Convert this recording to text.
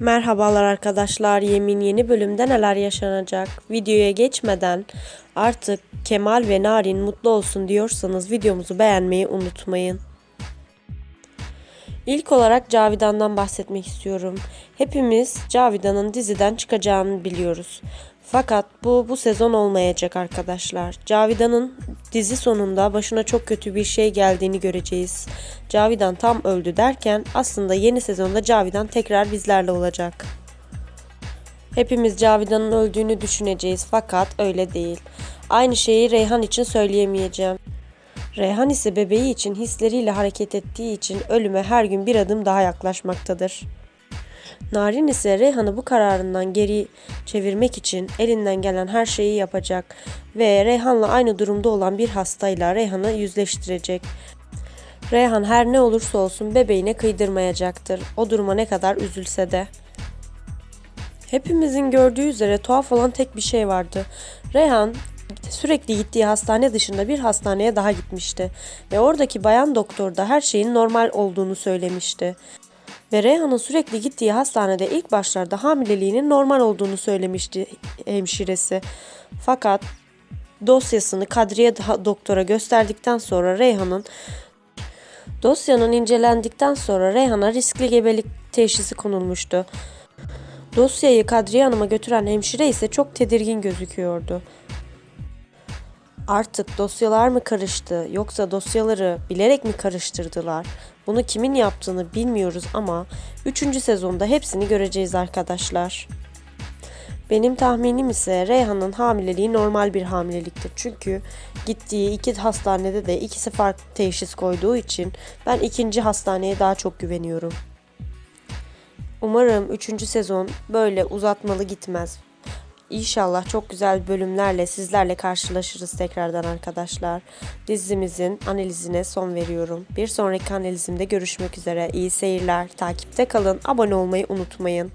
Merhabalar arkadaşlar. Yemin yeni bölümde neler yaşanacak? Videoya geçmeden artık Kemal ve Narin mutlu olsun diyorsanız videomuzu beğenmeyi unutmayın. İlk olarak Cavidan'dan bahsetmek istiyorum. Hepimiz Cavidan'ın diziden çıkacağını biliyoruz. Fakat bu bu sezon olmayacak arkadaşlar. Cavidan'ın dizi sonunda başına çok kötü bir şey geldiğini göreceğiz. Cavidan tam öldü derken aslında yeni sezonda Cavidan tekrar bizlerle olacak. Hepimiz Cavidan'ın öldüğünü düşüneceğiz fakat öyle değil. Aynı şeyi Reyhan için söyleyemeyeceğim. Reyhan ise bebeği için hisleriyle hareket ettiği için ölüme her gün bir adım daha yaklaşmaktadır. Narin ise Reyhan'ı bu kararından geri çevirmek için elinden gelen her şeyi yapacak ve Reyhan'la aynı durumda olan bir hastayla Reyhan'ı yüzleştirecek. Reyhan her ne olursa olsun bebeğine kıydırmayacaktır. O duruma ne kadar üzülse de. Hepimizin gördüğü üzere tuhaf olan tek bir şey vardı. Reyhan sürekli gittiği hastane dışında bir hastaneye daha gitmişti ve oradaki bayan doktor da her şeyin normal olduğunu söylemişti. Ve Reyhan'ın sürekli gittiği hastanede ilk başlarda hamileliğinin normal olduğunu söylemişti hemşiresi. Fakat dosyasını Kadriye doktora gösterdikten sonra Reyhan'ın dosyanın incelendikten sonra Reyhan'a riskli gebelik teşhisi konulmuştu. Dosyayı Kadriye Hanım'a götüren hemşire ise çok tedirgin gözüküyordu. Artık dosyalar mı karıştı yoksa dosyaları bilerek mi karıştırdılar? Bunu kimin yaptığını bilmiyoruz ama 3. sezonda hepsini göreceğiz arkadaşlar. Benim tahminim ise Reyhan'ın hamileliği normal bir hamileliktir. Çünkü gittiği iki hastanede de ikisi farklı teşhis koyduğu için ben ikinci hastaneye daha çok güveniyorum. Umarım 3. sezon böyle uzatmalı gitmez. İnşallah çok güzel bölümlerle sizlerle karşılaşırız tekrardan arkadaşlar. Dizimizin analizine son veriyorum. Bir sonraki analizimde görüşmek üzere. İyi seyirler. Takipte kalın. Abone olmayı unutmayın.